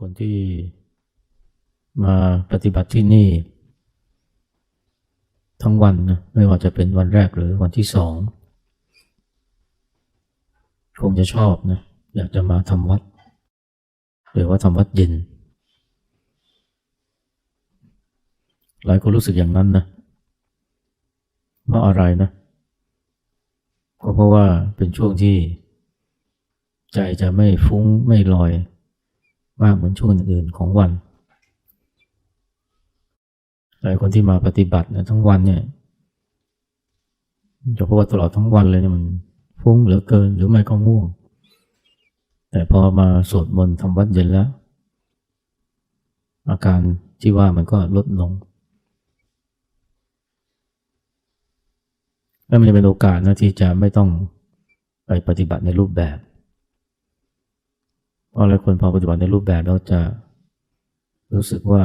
คนที่มาปฏิบัติที่นี่ ทั้งวันนะไม่ว่าจะเป็นวันแรกหรือวันที่สองคงจะชอบนะอยากจะมาทำวัด หรือว่าทำวัดเย็น หลายคนรู้สึกอย่างนั้นนะเพราะอะไรนะ ก็เพราะว่าเป็นช่วงที่ ใจจะไม่ฟุ้งไม่ลอย มากเหมือนช่วงอื่นๆของวัน หลายคนที่มาปฏิบัตินะทั้งวันเนี่ยจะพบว่าตลอดทั้งวันเลยเนี่ยมันฟุ้งเหลือเกินหรือไม่ก็ง่วง แต่พอมาสวดมนต์ทำวัดเย็นแล้ว อาการที่ว่ามันก็ลดลงและมันจะเป็นโอกาสนะที่จะไม่ต้องไปปฏิบัติในรูปแบบ หลายคนพอปฏิบัติในรูปแบบแล้วจะรู้สึกว่า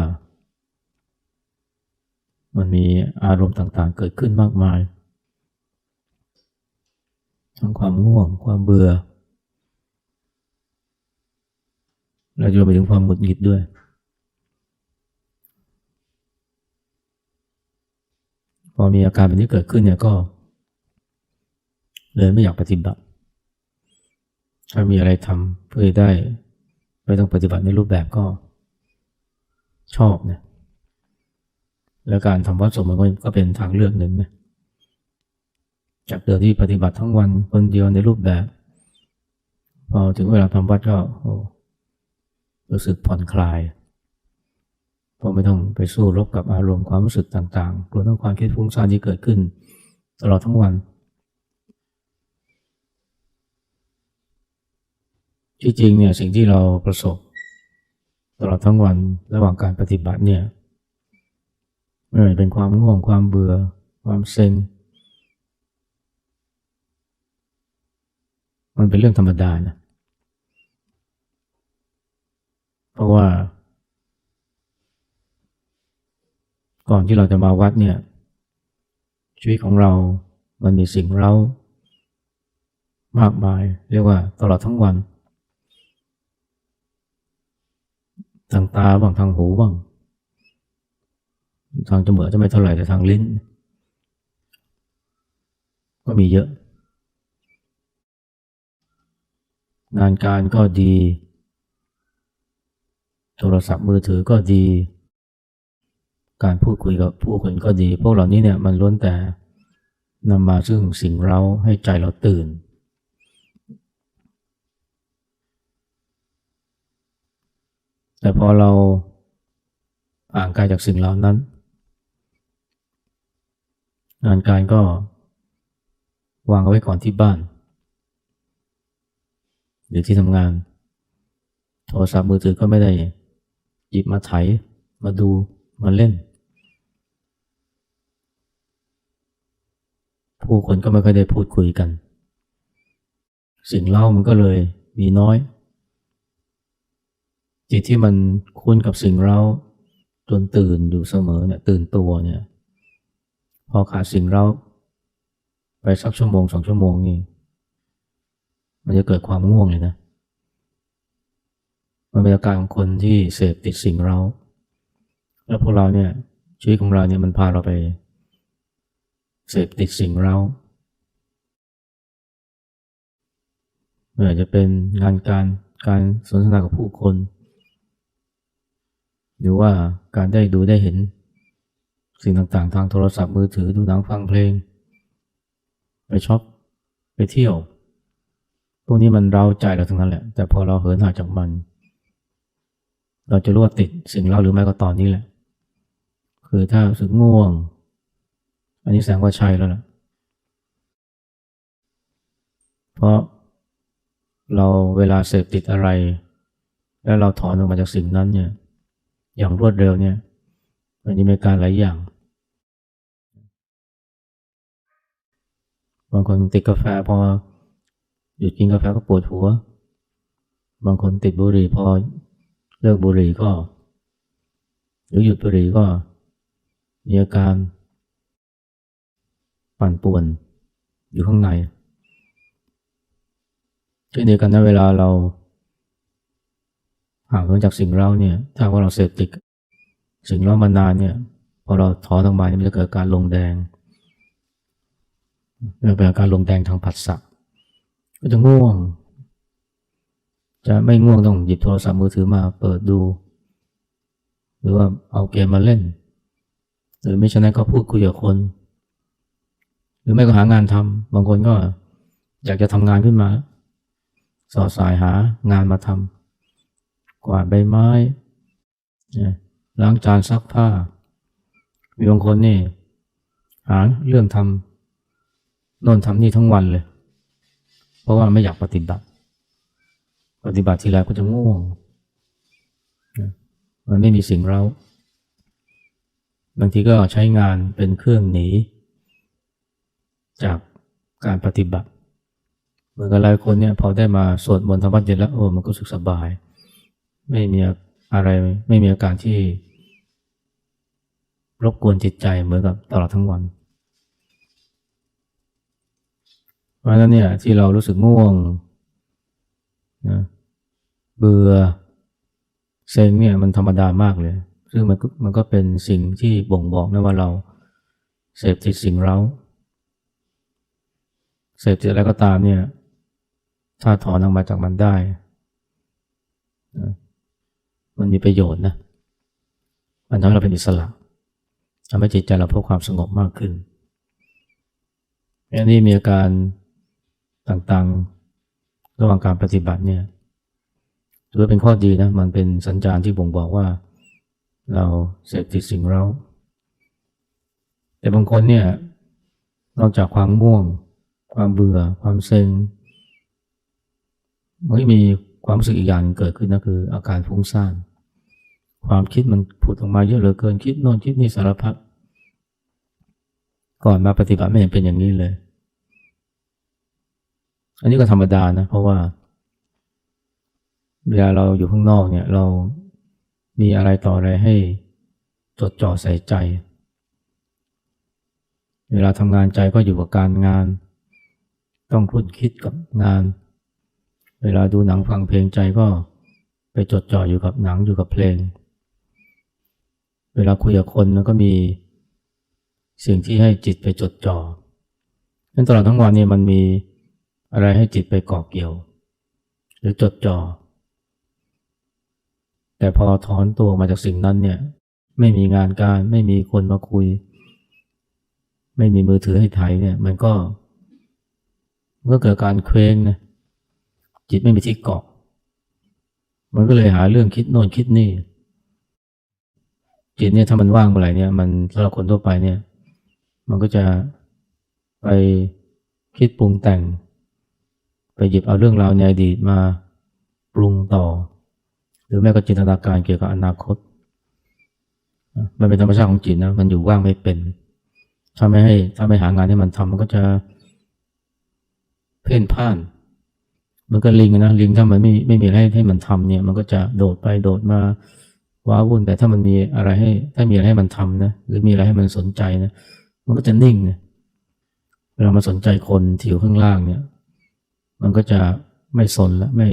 มันมีอารมณ์ต่างๆ เกิดขึ้นมากมาย ทั้งความง่วง ความเบื่อและรวมไปถึงความหงุดหงิดด้วย พอมีอาการแบบนี้เกิดขึ้นเนี่ยก็ เลยไม่อยากปฏิบัติถ้ามีอะไรทำเพื่อได้ ไม่ต้องปฏิบัติในรูปแบบก็ชอบนะแล้วการทำวัดสมมันก็เป็นทางเลือกหนึ่งนะจากเดิมที่ปฏิบัติทั้งวันคนเดียวในรูปแบบ พอถึงเวลาทำวัดก็รู้สึกผ่อนคลายเพราะไม่ต้องไปสู้รบกับอารมณ์ความรู้สึกต่างๆรวมทั้งความคิดฟุ้งซ่านที่เกิดขึ้น ตลอดทั้งวัน ที่จริงเนี่ยสิ่งที่เราประสบตลอดทั้งวันระหว่างการปฏิบัติเนี่ยไม่ว่าเป็นความง่วงความเบื่อความเซ็งมันเป็นเรื่องธรรมดานะเพราะว่า ก่อนที่เราจะมาวัดเนี่ย ชีวิตของเรามันมีสิ่งเร้ามากมาย เรียกว่าตลอดทั้งวัน ทางตาบ้างทางหูบ้าง ทางจมูกจะไม่เท่าไหร่แต่ทางลิ้น ก็มีเยอะ งานการก็ดี โทรศัพท์มือถือก็ดี การพูดคุยกับผู้คนก็ดี พวกเหล่านี้เนี่ยมันล้วนแต่นำมาซึ่งสิ่งเราให้ใจเราตื่น แต่พอเราอ่างกายจากสิ่งเหล่านั้น งานการก็วางเอาไว้ก่อนที่บ้าน หรือที่ทำงาน โทรศัพท์มือถือก็ไม่ได้หยิบมาไถมาดูมาเล่น ผู้คนก็ไม่ค่อยได้พูดคุยกัน สิ่งเล่ามันก็เลยมีน้อย จิตที่มันคุ้นกับสิ่งเล่าจนตื่นอยู่เสมอเนี่ยตื่นตัวเนี่ย พอขาดสิ่งเล่าไปสักชั่วโมงสองชั่วโมงนี่มันจะเกิดความง่วงเลยนะมันเป็นอาการของคนที่เสพติดสิ่งเรา แล้วพวกเราเนี่ยชีวิตของเราเนี่ยมันพาเราไป เสพติดสิ่งเราไม่ว่าจะเป็นงานการการสนทนากับผู้คน หรือว่าการได้ดูได้เห็น สิ่งต่างๆ ทางโทรศัพท์มือถือดูหนังฟังเพลง ไปช็อปไปเที่ยว พวกนี้มันเราใจเราทั้งนั้นแหละ แต่พอเราเหินห่างจากมัน เราจะรู้ว่าติดสิ่งเราหรือไม่ก็ตอนนี้แหละ คือถ้าสึกง่วง อันนี้แสดงว่าใช่แล้วล่ะเพราะเราเวลาเสพติดอะไร แล้วเราถอนออกมาจากสิ่งนั้นเนี่ย อย่างรวดเร็วเนี่ยมันจะมีการหลายอย่างบางคนติดกาแฟพอหยุดกินกาแฟก็ปวดหัว บางคนติดบุหรี่พอเลิกบุหรี่ก็ หรือหยุดบุหรี่ก็มีอาการปั่นป่วนอยู่ข้างในเช่นเดียวกันนะเวลาเรา ห่างเหินจากสิ่งเราเนี่ย ถ้าว่าเราเสพติดสิ่งเรามานานเนี่ย พอเราถอนออกมาเนี่ยมันจะเกิดการลงแดงเกิดเป็นอาการลงแดงทางผัสสะก็จะง่วง จะไม่ง่วงต้องหยิบโทรศัพท์มือถือมาเปิดดู หรือว่าเอาเกมมาเล่น หรือไม่ฉะนั้นก็พูดคุยกับคน หรือไม่ก็หางานทำบางคนก็อยากจะทำงานขึ้นมา สอดสายหางานมาทำ กวาดใบไม้ล้างจานซักผ้า มีบางคนนี่ หาเรื่องทำโน่นทำนี่ทั้งวันเลย เพราะว่าไม่อยากปฏิบัติ ปฏิบัติทีไรก็จะง่วง มันไม่มีสิ่งเรา บางทีก็ใช้งานเป็นเครื่องหนี จากการปฏิบัติ เหมือนกับหลายคนเนี่ยพอได้มาสวดมนต์ทำวัดเย็นแล้วโอ้มันก็สุขสบาย ไม่มีอะไรไม่มีอาการที่รบกวนจิตใจเหมือนกับตลอดทั้งวัน เพราะฉะนั้นเนี่ยที่เรารู้สึกง่วงนะเบื่อเซ็งเนี่ยมันธรรมดามากเลย ซึ่งมันก็มันก็เป็นสิ่งที่บ่งบอกนะว่าเราเสพติดสิ่งเราเสพติดอะไรก็ตามเนี่ย ถ้าถอนออกมาจากมันได้นะ มันมีประโยชน์นะ มันทำให้เราเป็นอิสระทำให้จิตใจเราพบความสงบมากขึ้นอันนี้มีอาการต่างๆ ระหว่างการปฏิบัติเนี่ยถือว่าเป็นข้อดีนะ มันเป็นสัญญาณที่บ่งบอกว่า เราเสพติดสิ่งเรา แต่บางคนเนี่ย นอกจากความง่วง ความเบื่อ ความเซ็งมันมี ความรู้สึกอีกอย่างเกิดขึ้นนะคืออาการฟุ้งซ่าน ความคิดมันผุดออกมาเยอะเหลือเกินคิดโน่นคิดนี่สารพัดก่อนมาปฏิบัติไม่เห็นเป็นอย่างนี้เลย อันนี้ก็ธรรมดานะ เพราะว่า เวลาเราอยู่ข้างนอกเนี่ย เรามีอะไรต่ออะไรให้จดจ่อใส่ใจ เวลาทำงานใจก็อยู่กับการงาน ต้องคุ้นคิดกับงาน เวลาดูหนังฟังเพลงใจก็ไปจดจ่ออยู่กับหนังอยู่กับเพลง เวลาคุยกับคนมันก็มีสิ่งที่ให้จิตไปจดจ่อนั้นตลอดทั้งวันนี่มันมีอะไรให้จิตไปเกาะเกี่ยว หรือจดจ่อ แต่พอถอนตัวมาจากสิ่งนั้นเนี่ยไม่มีงานการไม่มีคนมาคุย ไม่มีมือถือให้ถ่ายเนี่ย มันก็มันก็เกิดการเคว้งนะ จิตไม่มีที่เกาะ มันก็เลยหาเรื่องคิดโน่นคิดนี่ จิตเนี่ยถ้ามันว่างเมื่อไหร่เนี่ย มันสำหรับคนทั่วไปเนี่ย มันก็จะไปคิดปรุงแต่ง ไปหยิบเอาเรื่องราวในอดีตมาปรุงต่อ หรือแม้ก็จินตนาการเกี่ยวกับอนาคต มันเป็นธรรมชาติของจิตนะ มันอยู่ว่างไม่เป็น ถ้าไม่ให้ถ้าไม่หางานให้มันทำมันก็จะเพ่นพ่าน มันก็ลิงนะลิงถ้ามันไม่ไม่มีอะไรให้มันทำเนี่ย มันก็จะโดดไปโดดมาว้าวุ่นแต่ถ้ามันมีอะไรให้ ถ้ามีอะไรให้มันทำนะหรือมีอะไรให้มันสนใจนะมันก็จะนิ่งเนี่ยเวลามาสนใจคนที่อยู่ข้างล่างเนี่ย มันก็จะไม่สนละไม่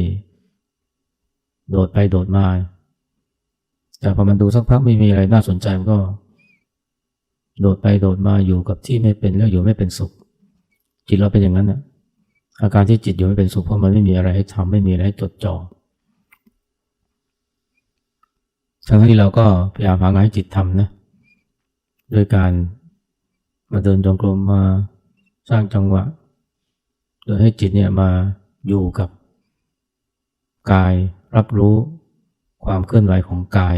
โดดไปโดดมาแต่พอมันดูสักพักไม่มีอะไรน่าสนใจมันก็ โดดไปโดดมาอยู่กับที่ไม่เป็นแล้วอยู่ไม่เป็นสุขจิตเราเป็นอย่างนั้นนะ อาการที่จิตอยู่ไม่เป็นสุขเพราะมันไม่มีอะไรให้ทำไม่มีอะไรให้จดจอ่อทั้งที่เราก็พยายามหางานให้จิตทำนะด้วยการมาเดินจงกรมมาสร้างจังหวะ โดยให้จิตเนี่ยมาอยู่กับกายรับรู้ความเคลื่อนไหวของกาย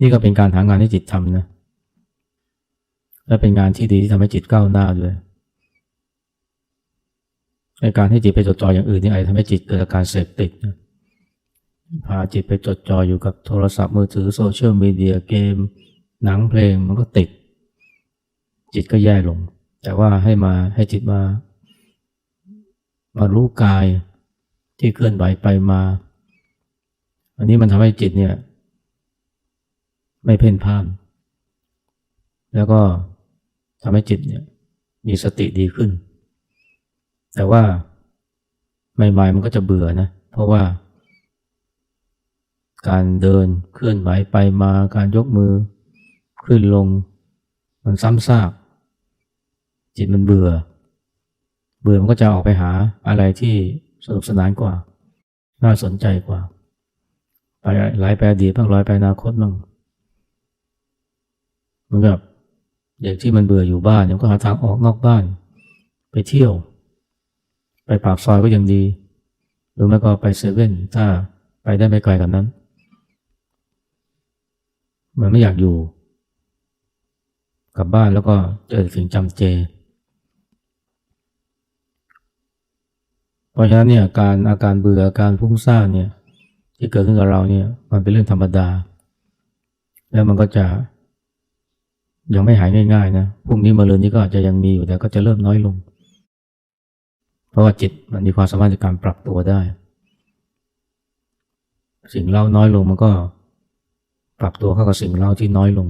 นี่ก็เป็นการหางานให้จิตทำนะและเป็นงานที่ดีที่ทำให้จิตก้าวหน้าด้วย การให้จิตไปจดจ่ออย่างอื่นนี่อาจทำให้จิตเกิดอาการเสพติดนะพาจิตไปจดจ่ออยู่กับโทรศัพท์มือถือโซเชียลมีเดียเกม หนังเพลงมันก็ติด จิตก็แย่ลง แต่ว่าให้มาให้จิตมา มารู้กายที่เคลื่อนไหวไปมา อันนี้มันทำให้จิตเนี่ย ไม่เพ่นพ่าน แล้วก็ทำให้จิตเนี่ย มีสติดีขึ้น แต่ว่าใหม่ๆมันก็จะเบื่อนะ เพราะว่า การเดินเคลื่อนไหวไปมาการยกมือ ขึ้นลง มันซ้ำซากจิตมันเบื่อ เบื่อมันก็จะออกไปหาอะไรที่สนุกสนานกว่า น่าสนใจกว่า ไปไหลไปอดีตบ้างลอยไปอนาคตบ้างเหมือนกับเด็กที่มันเบื่ออยู่บ้านเนี่ยก็หาทางออกนอกบ้าน ไปเที่ยว ไปปากซอยก็ยังดี หรือไม่ก็ไปเซเว่นถ้าไปได้ไม่ไกลกันนั้น มันไม่อยากอยู่กลับบ้านแล้วก็เจอสิ่งจำเจ เพราะฉะนั้นเนี่ยการอาการเบื่ออาการพุ่งซ่านเนี่ยที่เกิดขึ้นกับเราเนี่ยมันเป็นเรื่องธรรมดา แล้วมันก็จะยังไม่หายง่ายๆนะพรุ่งนี้มาเรืนนี้ก็อาจจะยังมีอยู่แต่ก็จะเริ่มน้อยลง เพราะว่าจิตมันมีความสามารถในการปรับตัวได้ สิ่งเล่าน้อยลงมันก็ปรับตัวเข้ากับสิ่งเล่าที่น้อยลง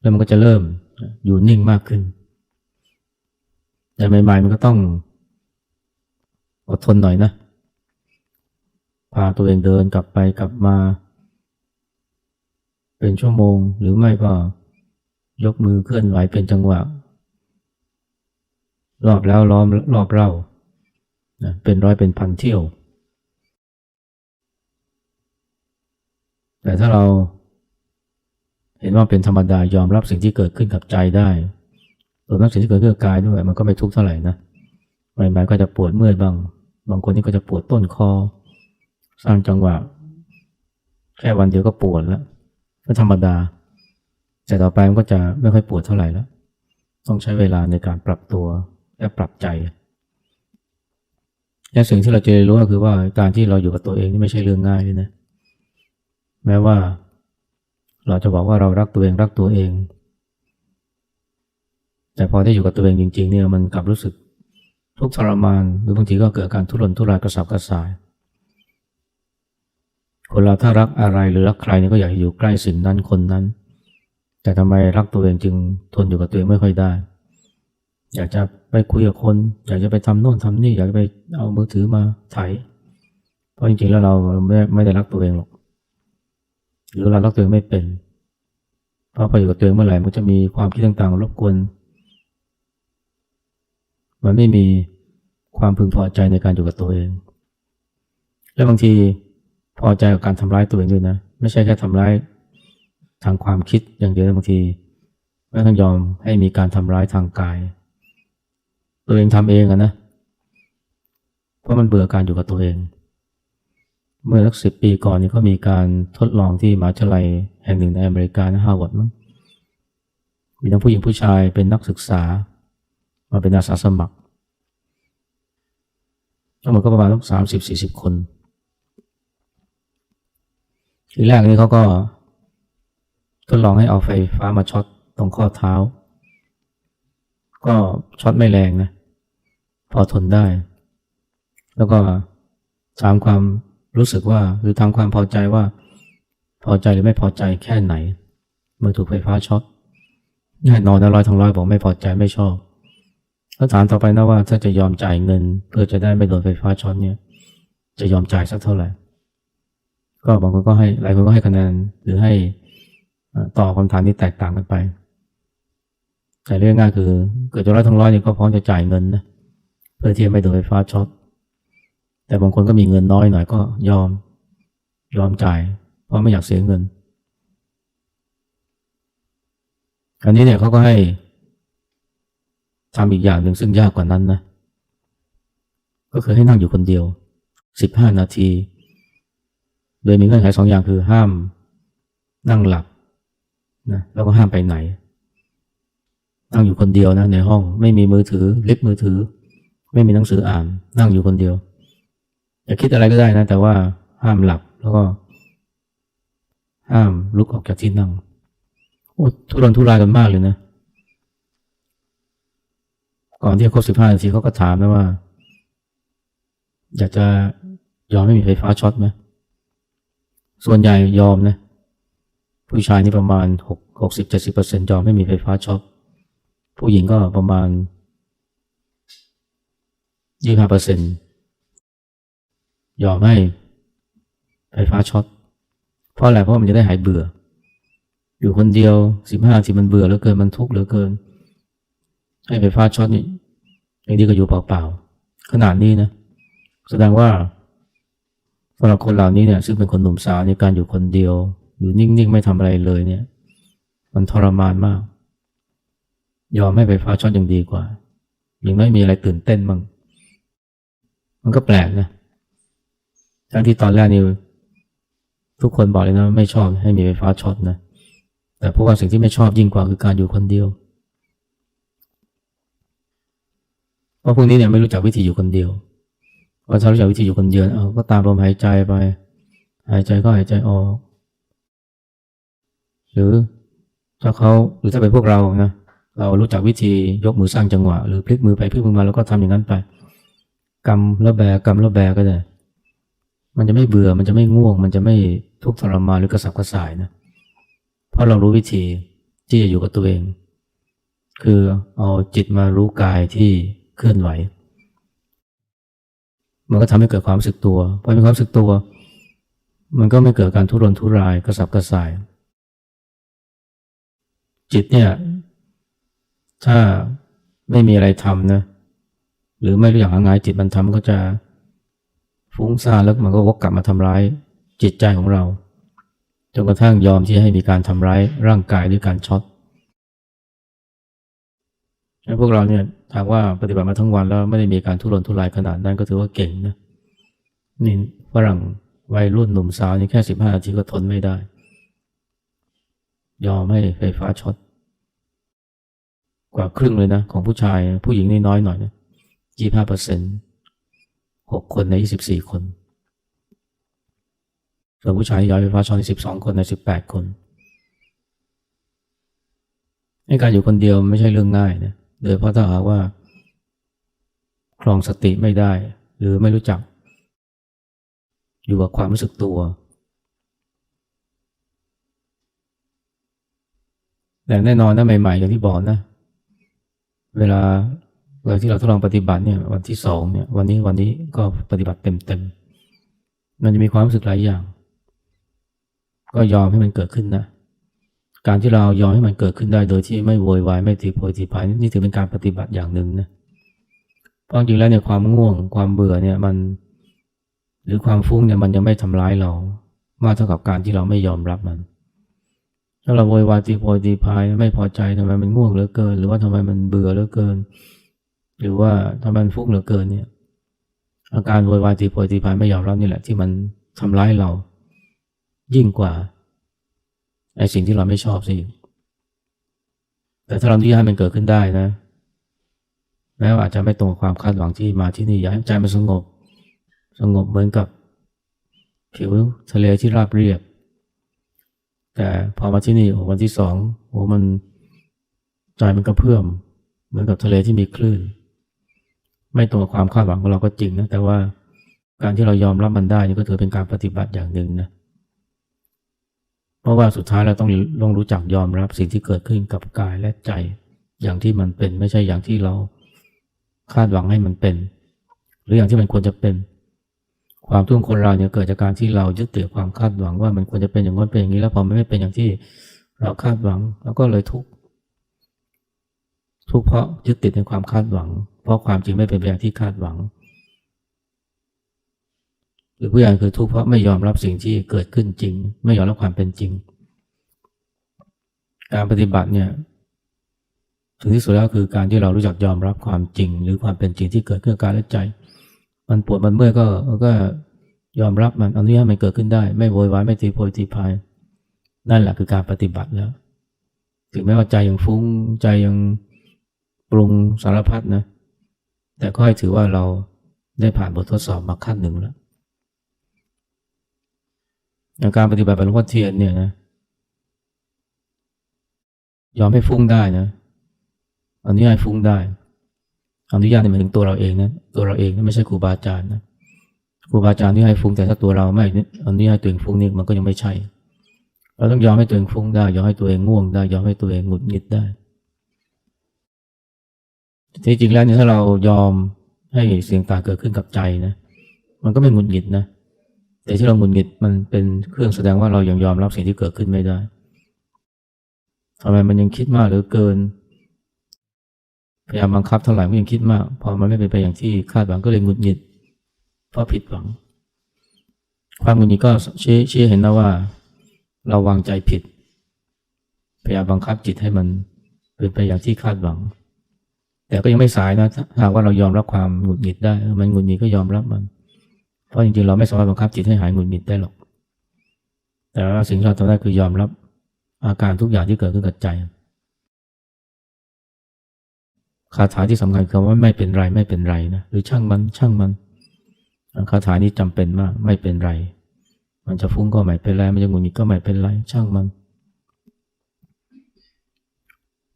แล้วมันก็จะเริ่มอยู่นิ่งมากขึ้น แต่ใหม่ๆมันก็ต้องอดทนหน่อยนะ พาตัวเองเดินกลับไปกลับมา เป็นชั่วโมงหรือไม่ก็ยกมือเคลื่อนไหวเป็นจังหวะ รอบแล้วล้อมรอบเล่านะเป็นร้อยเป็นพันเที่ยว แต่ถ้าเราเห็นว่าเป็นธรรมดายอมรับสิ่งที่เกิดขึ้นกับใจได้รวมทั้งสิ่งที่เกิดขึ้นกับกายด้วย มันก็ไม่ทุกข์เท่าไหร่นะใหม่ๆก็จะปวดเมื่อยบ้าง บางคนนี่ก็จะปวดต้นคอ สร้างจังหวะ แค่วันเดียวก็ปวดแล้วก็ธรรมดา แต่ต่อไปมันก็จะไม่ค่อยปวดเท่าไหร่แล้ว ต้องใช้เวลาในการปรับตัว และปรับใจและสิ่งที่เราจะเรียนรู้ก็คือว่าการที่เราอยู่กับตัวเองนี่ไม่ใช่เรื่องง่ายเลยนะ แม้ว่า เราจะบอกว่าเรารักตัวเองรักตัวเอง แต่พอได้อยู่กับตัวเองจริง ๆ เนี่ยมันกลับรู้สึกทุกข์ทรมานหรือบางทีก็เกิดการทุรนทุรายกระสับกระส่าย คนเราถ้ารักอะไรหรือรักใครเนี่ยก็อยากอยู่ใกล้สิ่งนั้นคนนั้น แต่ทำไมรักตัวเองจึงทนอยู่กับตัวเองไม่ค่อยได้ อยากจะไปคุยกับคน อยากจะไปทำโน่นทำนี่ อยากจะไปเอามือถือมาถ่ายเพราะจริงๆแล้วเราไม่ไม่ได้รักตัวเองหรอก หรือเรารักตัวเองไม่เป็น เพราะพออยู่กับตัวเองเมื่อไหร่มันจะมีความคิดต่างๆรบกวนมันไม่มีความพึงพอใจในการอยู่กับตัวเอง และบางทีพอใจกับการทำร้ายตัวเองด้วยนะ ไม่ใช่แค่ทำร้ายทางความคิดอย่างเดียวบางทีไม่ต้องยอมให้มีการทำร้ายทางกาย ตัวเองทำเองอะนะ เพราะมันเบื่อการอยู่กับตัวเอง เมื่อสักสิบปีก่อนนี้ก็มีการทดลองที่มหาวิทยาลัยแห่งหนึ่งในอเมริกานะฮาวาดมั้งมีทั้งผู้หญิงผู้ชายเป็นนักศึกษา มาเป็นอาสาสมัครทั้งหมดก็ประมาณสักสามสิบสี่สิบคนทีแรกนี้เขาก็ทดลองให้เอาไฟฟ้ามาช็อตตรงข้อเท้า ก็ช็อตไม่แรงนะ พอทนได้ แล้วก็ถามความรู้สึกว่าหรือทำความพอใจว่า พอใจหรือไม่พอใจแค่ไหน เมื่อถูกไฟฟ้าช็อตแน่นอนนะร้อยทั้งร้อยบอกไม่พอใจไม่ชอบแล้วถามต่อไปนะว่าถ้าจะยอมจ่ายเงิน เพื่อจะได้ไม่โดนไฟฟ้าช็อตเนี่ย จะยอมจ่ายสักเท่าไหร่ ก็บางคนก็ให้หลายคนก็ให้คะแนนหรือให้ตอบคำถามที่แตกต่างกันไปแต่เรื่องง่ายคือเกิดจะร้อยทั้งร้อยเนี่ยก็พร้อมจะจ่ายเงินนะ พื่อที่จะไม่โดนไฟฟ้าช็อตแต่บางคนก็มีเงินน้อยหน่อยก็ยอมยอมจ่าย เพราะไม่อยากเสียเงินอันนี้เนี่ยเขาก็ให้ทำอีกอย่างหนึ่งซึ่งยากกว่านั้นนะ ก็คือให้นั่งอยู่คนเดียวสิบห้านาที โดยมีเงื่อนไขสองอย่างคือห้ามนั่งหลับนะแล้วก็ห้ามไปไหน นั่งอยู่คนเดียวนะในห้องไม่มีมือถือลิฟต์มือถือ ไม่มีหนังสืออ่าน นั่งอยู่คนเดียวอย่าคิดอะไรก็ได้นะ แต่ว่าห้ามหลับแล้วก็ ห้ามลุกออกจากที่นั่งโอ้ทุรนทุรายกันมากเลยนะ ก่อนที่จะครบสิบห้านาทีเขาก็ถามนะว่า อยากจะยอมไม่มีไฟฟ้าช็อตไหมส่วนใหญ่ยอมนะ ผู้ชายนี่ประมาณหกหกสิบเจ็ดสิบเปอร์เซ็นยอมไม่มีไฟฟ้าช็อตผู้หญิงก็ประมาณ ยี่ห้าเปอร์เซ็นยอมให้ไฟฟ้าช็อต เพราะอะไรเพราะมันจะได้หายเบื่อ อยู่คนเดียวสิบห้าทีมันเบื่อเหลือเกินมันทุกข์เหลือเกิน ให้ไฟฟ้าช็อตนี่อย่างนี้ก็อยู่เปล่าๆขนาดนี้นะ แสดงว่าสำหรับคนเหล่านี้เนี่ยซึ่งเป็นคนหนุ่มสาวในการอยู่คนเดียว อยู่นิ่งๆ ไม่ทำอะไรเลยเนี่ย มันทรมานมาก ยอมให้ไฟฟ้าช็อตยังดีกว่า อย่างน้อยมีอะไรตื่นเต้นบ้าง มันก็แปลกนะทั้งที่ตอนแรกนี่ทุกคนบอกเลยนะไม่ชอบให้มีไฟฟ้าช็อตนะแต่พวกว่าสิ่งที่ไม่ชอบยิ่งกว่าคือการอยู่คนเดียวเพราะพวกนี้เนี่ยไม่รู้จักวิธีอยู่คนเดียวพอถ้ารู้จักวิธีอยู่คนเดียวเอาก็ตามลมหายใจไป หายใจก็หายใจออก หรือถ้าเขาหรือถ้าเป็นพวกเรานะเรารู้จักวิธียกมือสร้างจังหวะ หรือพลิกมือไปพลิกมือมาแล้วก็ทำอย่างนั้นไป กำแล้วแบกำแล้วแบก็ได้ มันจะไม่เบื่อมันจะไม่ง่วง มันจะไม่ทุกข์ทรมานหรือกระสับกระส่ายนะเพราะเรารู้วิธีที่จะอยู่กับตัวเอง คือเอาจิตมารู้กายที่เคลื่อนไหว มันก็ทำให้เกิดความรู้สึกตัวพอมีความรู้สึกตัว มันก็ไม่เกิดการทุรนทุรายกระสับกระส่าย จิตเนี่ย ถ้าไม่มีอะไรทำนะ หรือไม่รู้อย่างหาไงจิตมันทำก็จะฟุ้งซ่านแล้วมันก็วกกลับมาทำร้ายจิตใจของเราจนกระทั่งยอมที่ให้มีการทำร้ายร่างกายด้วยการช็อตแล้วพวกเราเนี่ยถามว่าปฏิบัติมาทั้งวันแล้วไม่ได้มีการทุรนทุรายขนาดนั้นก็ถือว่าเก่งนะนี่ฝรั่งวัยรุ่นหนุ่มสาวนี่แค่สิบห้านาทีก็ทนไม่ได้ ยอมให้ไฟฟ้าช็อตกว่าครึ่งเลยนะ ของผู้ชายผู้หญิงนี่น้อยหน่อยนะ ยี่ห้าเปอร์เซ็นต์หกคนในยี่สิบสี่คน ส่วนผู้ชายย้อยไฟฟ้าช็อนสิบสองคนในสิบแปดคนในการอยู่คนเดียวไม่ใช่เรื่องง่ายนะ โดยเพราะถ้าหากว่าครองสติไม่ได้ หรือไม่รู้จัก อยู่กับความรู้สึกตัว แต่แน่นอนนะใหม่ๆอย่างที่บอกนะ เวลา เวลาที่เราทดลองปฏิบัติเนี่ยวันที่สองเนี่ยวันนี้วันนี้ก็ปฏิบัติเต็มๆมันจะมีความรู้สึกหลายอย่าง ก็ยอมให้มันเกิดขึ้นนะ การที่เรายอมให้มันเกิดขึ้นได้ โดยที่ไม่โวยวายไม่ตีโพยตีพายนี่ถือเป็นการปฏิบัติอย่างหนึ่งนะเพราะจริงแล้วเนี่ยความง่วงความเบื่อเนี่ยมัน หรือความฟุ้งเนี่ยมันยังไม่ทำร้ายเรา มากเท่ากับการที่เราไม่ยอมรับมันถ้าเราโวยวายตีโพยตีพายไม่พอใจทำไมมันง่วงเหลือเกิน หรือว่าทำไมมันเบื่อเหลือเกิน หรือว่าทำไมมันฟุ้งเหลือเกินเนี่ย อาการโวยวายตีโพยตีพายไม่ยอมรับนี่แหละ ที่มันทำร้ายเรา ยิ่งกว่าไอ้สิ่งที่เราไม่ชอบสิแต่ถ้าเราที่ให้มันเกิดขึ้นได้นะแม้ว่าอาจจะไม่ตรงกับความคาดหวังที่มาที่นี่อยากให้ใจมันสงบ สงบเหมือนกับผิวทะเลที่ราบเรียบ แต่พอมาที่นี่โอ้วันที่สองโอ้มันใจมันก็เพื่อม เหมือนกับทะเลที่มีคลื่น ไม่ตรงกับความคาดหวังของเราก็จริงนะแต่ว่าการที่เรายอมรับมันได้นี่ก็ถือเป็นการปฏิบัติอย่างหนึ่งนะเพราะว่าสุดท้ายเราต้องต้องรู้จักยอมรับสิ่งที่เกิดขึ้นกับกายและใจ อย่างที่มันเป็นไม่ใช่อย่างที่เราคาดหวังให้มันเป็น หรืออย่างที่มันควรจะเป็น ความทุกข์คนเราเนี่ยเกิดจากการที่เรายึดติดความคาดหวังว่ามันควรจะเป็นอย่างนั้นเป็นอย่างนี้แล้วพอมันไม่เป็นอย่างที่เราคาดหวัง แล้วก็เลยทุกข์ ทุกข์เพราะยึดติดในความคาดหวัง เพราะความจริงไม่เป็นไปอย่างที่คาดหวัง หรือผู้อย่างคือทุกข์เพราะไม่ยอมรับสิ่งที่เกิดขึ้นจริง ไม่ยอมรับความเป็นจริง การปฏิบัติเนี่ยถึงที่สุดแล้วคือการที่เรารู้จักยอมรับความจริง หรือความเป็นจริงที่เกิดขึ้นกับกายและใจ มันปวดมันเมื่อยก็ก็ยอมรับมันอนุญาตมันเกิดขึ้นได้ ไม่โวยวายไม่ตีโพยตีพายนั่นแหละคือการปฏิบัติแล้ว ถึงแม้ว่าใจยังฟุ้งใจยัง ปรุงสารพัดนะ แต่ก็ให้ถือว่าเราได้ผ่านบททดสอบมาขั้นหนึ่งแล้วการปฏิบัติแบบหลวงพ่อเทียนเนี่ยนะยอมให้ฟุ้งได้นะอนุญาตฟุ้งได้อนุญาตในหมายถึงตัวเราเองนะตัวเราเองนะไม่ใช่ครูบาอาจารย์นะครูบาอาจารย์ที่ให้ฟุ้งแต่ถ้าตัวเราไม่อนุญาตตัวเองฟุ้งนี่มันก็ยังไม่ใช่ เราต้องยอมให้ตัวเองฟุ้งได้ ยอมให้ตัวเองง่วงได้ ยอมให้ตัวเองหงุดหงิดได้ ที่จริงแล้วเนี่ยถ้าเรายอมให้เสียงต่างเกิดขึ้นกับใจนะมันก็ไม่หงุดหงิดนะแต่ที่เราหงุดหงิดมันเป็นเครื่องแสดงว่าเรายังยอมรับสิ่งที่เกิดขึ้นไม่ได้ทำไมมันยังคิดมากหลือเกินพยายามบังคับเท่าไหร่ก็ยังคิดมาก พอมันไม่เป็นไปอย่างที่คาดหวังก็เลยหงุดหงิด เพราะผิดหวัง ความหงุดหงิดก็ชี้ชี้เห็นนะว่า เราวางใจผิด พยายามบังคับจิตให้มันเป็นไปอย่างที่คาดหวัง แต่ก็ยังไม่สายนะถ้าหากว่าเรายอมรับความหงุดหงิดได้ มันหงุดหงิดก็ยอมรับมัน เพราะจริงๆเราไม่สามารถบังคับจิตให้หายหงุดหงิดได้หรอก แต่ว่าสิ่งที่เราทำได้คือยอมรับอาการทุกอย่างที่เกิดขึ้นกับใจ คาถาที่สำคัญคือว่าไม่เป็นไรไม่เป็นไรนะหรือช่างมันช่างมันคาถานี้จำเป็นมาก ไม่เป็นไร มันจะฟุ้งก็ไม่เป็นไรมันจะหงุดหงิดก็ไม่เป็นไร ช่างมัน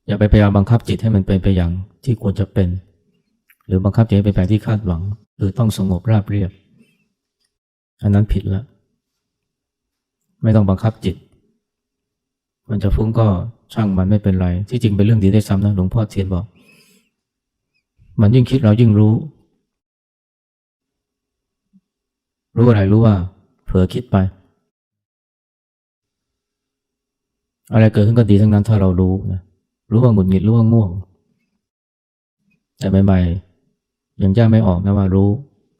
อย่าไปพยายามบังคับจิตให้มันเป็นไปอย่างที่ควรจะเป็น หรือบังคับจิตให้เป็นไปที่คาดหวัง หรือต้องสงบราบเรียบ อันนั้นผิดแล้วไม่ต้องบังคับจิต มันจะฟุ้งก็ช่างมันไม่เป็นไร ที่จริงเป็นเรื่องดีได้ซ้ำนะหลวงพ่อเทียนบอก มันยิ่งคิดเรายิ่งรู้ รู้อะไรรู้ว่าเผลอคิดไปอะไรเกิดขึ้นก็ดีทั้งนั้นถ้าเรารู้นะ รู้ว่าหงุดหงิดรู้ว่าง่วง แต่ใหม่ๆยังแยกไม่ออกนะว่ารู้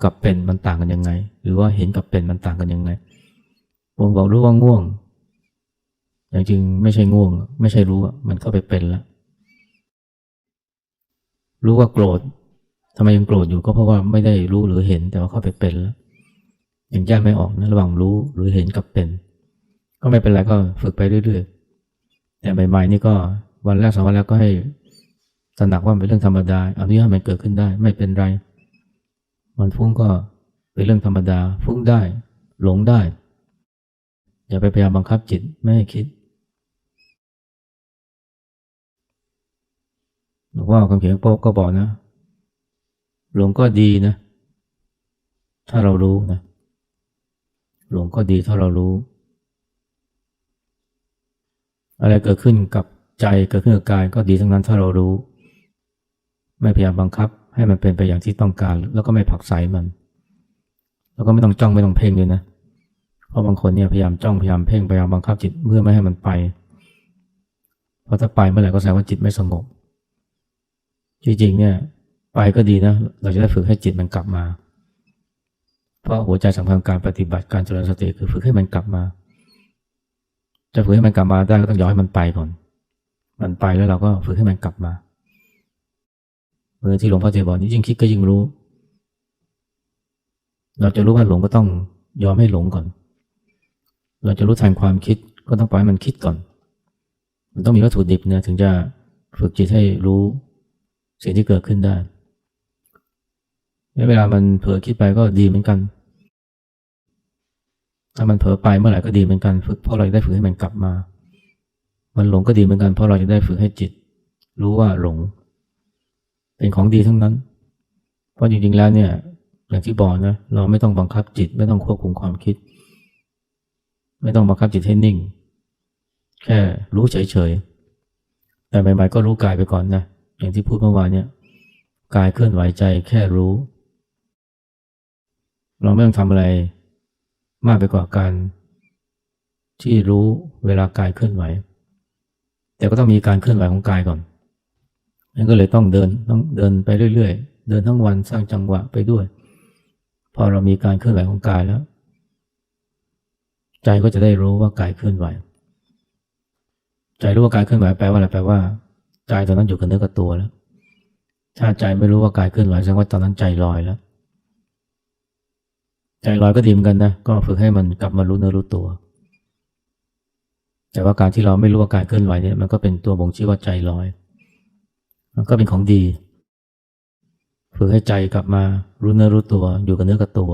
กับเป็นมันต่างกันยังไง หรือว่าเห็นกับเป็นมันต่างกันยังไงผมบอกรู้ว่าง่วงอย่างจริงไม่ใช่ง่วง ไม่ใช่รู้มันเข้าไปเป็นแล้วรู้ว่าโกรธทำไมยังโกรธอยู่ก็เพราะว่าไม่ได้รู้หรือเห็นแต่ว่าเข้าไปเป็นแล้วยังแยกไม่ออกนะระหว่างรู้หรือเห็นกับเป็น ก็ไม่เป็นไรก็ฝึกไปเรื่อยๆ แต่ใหม่ๆนี่ก็ วันแรกสองวันแรกก็ให้ตระหนักว่าเป็นเรื่องธรรมดาอนุญาตมันเกิดขึ้นได้ไม่เป็นไร มันฟุ้งก็เป็นเรื่องธรรมดา ฟุ้งได้ หลงได้ อย่าไปพยายามบังคับจิตไม่ให้คิดหลวงพ่อคำเขียนโป๊กก็บอกนะ หลงก็ดีนะ ถ้าเรารู้นะ หลงก็ดีถ้าเรารู้ อะไรเกิดขึ้นกับ ใจเกิดขึ้นกับกายก็ดีทั้งนั้นถ้าเรารู้ ไม่พยายามบังคับ ให้มันเป็นไปอย่างที่ต้องการ แล้วก็ไม่ผักใสมัน แล้วก็ไม่ต้องจ้องไม่ต้องเพ่งเลยนะเพราะบางคนเนี่ยพยายามจ้องพยายามเพ่งพยายามบังคับจิตเพื่อไม่ให้มันไปเพราะถ้าไปเมื่อไหร่ก็แสดงว่าจิตไม่สงบจริงๆเนี่ยไปก็ดีนะ เราจะได้ฝึกให้จิตมันกลับมา เพราะหัวใจสำคัญการปฏิบัติการเจริญสติคือฝึกให้มันกลับมา จะฝึกให้มันกลับมาได้ก็ต้องยอมให้มันไปก่อน มันไปแล้วเราก็ฝึกให้มันกลับมาเมื่อที่หลวงพ่อเจบอกนี่ยิ่งคิดก็ยิ่งรู้ เราจะรู้ว่าหลงก็ต้องยอมให้หลงก่อน เราจะรู้ทันความคิดก็ต้องปล่อยมันคิดก่อน มันต้องมีวัตถุดิบเนี่ยถึงจะฝึกจิตให้รู้สิ่งที่เกิดขึ้นได้เวลามันเผลอคิดไปก็ดีเหมือนกัน ถ้ามันเผลอไปเมื่อไหร่ก็ดีเหมือนกัน ฝึกเพราะเราได้ฝึกให้มันกลับมา มันหลงก็ดีเหมือนกันเพราะเราจะได้ฝึกให้จิต รู้ว่าหลง เป็นของดีทั้งนั้น เพราะจริงๆแล้วเนี่ย อย่างที่บอกนะเราไม่ต้องบังคับจิต ไม่ต้องควบคุมความคิด ไม่ต้องบังคับจิตให้นิ่ง แค่รู้เฉยๆแต่ใหม่ๆก็รู้กายไปก่อนนะอย่างที่พูดเมื่อวานเนี่ยกายเคลื่อนไหวใจแค่รู้ เราไม่ต้องทำอะไรมากไปกว่าการที่รู้เวลากายเคลื่อนไหว แต่ก็ต้องมีการเคลื่อนไหวของกายก่อนนั่นก็เลยต้องเดินต้องเดินไปเรื่อยๆ เดินทั้งวันสร้างจังหวะไปด้วย พอเรามีการเคลื่อนไหวของกายแล้ว ใจก็จะได้รู้ว่ากายเคลื่อนไหว ใจรู้ว่ากายเคลื่อนไหวแปลว่าอะไรแปลว่า ใจตอนนั้นอยู่กับเนื้อกับตัวแล้ว ถ้าใจไม่รู้ว่ากายเคลื่อนไหวแสดงว่าตอนนั้นใจลอยแล้ว ใจลอยก็ดีเหมือนกันนะ ก็ฝึกให้มันกลับมารู้เนื้อรู้ตัว แต่ว่าการที่เราไม่รู้ว่ากายเคลื่อนไหวเนี่ยมันก็เป็นตัวบ่งชี้ว่าใจลอย มันก็เป็นของดีฝึกให้ใจกลับมารู้เนื้อรู้ตัวอยู่กับเนื้อกับตัว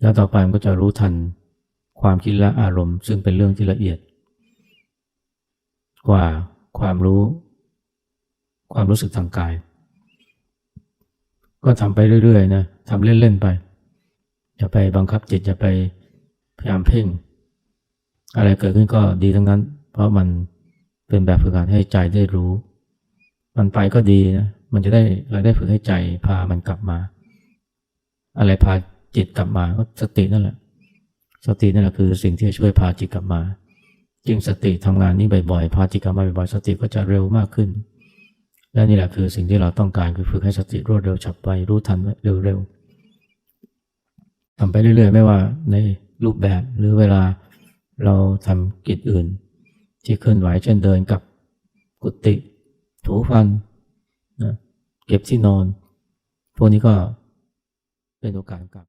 แล้วต่อไปมันก็จะรู้ทันความคิดและอารมณ์ ซึ่งเป็นเรื่องที่ละเอียด กว่าความรู้ ความรู้สึกทางกาย ก็ทำไปเรื่อยๆนะทำเล่นๆไปอย่าไปบังคับจิตอย่าไปพยายามเพ่ง อะไรเกิดขึ้นก็ดีทั้งนั้น เพราะมันเป็นแบบฝึกหัดให้ใจได้รู้ มันไปก็ดีนะ มันจะได้เราได้ฝึกให้ใจพามันกลับมา อะไรพาจิตกลับมาก็สตินั่นแหละ สตินั่นแหละคือสิ่งที่จะช่วยพาจิตกลับมา จึงสติทำงานนี้บ่อยๆ พาจิตกลับมาบ่อยๆ สติก็จะเร็วมากขึ้น และนี่แหละคือสิ่งที่เราต้องการคือฝึกให้สติรวดเร็วฉับไวรู้ทันเร็วๆทำไปเรื่อยๆ ไม่ว่าในรูปแบบหรือเวลา เราทำกิจอื่น ที่เคลื่อนไหวเช่นเดินกับกุฏิถูฟันนะเก็บที่นอน พวกนี้ก็เป็นโอกาสกับ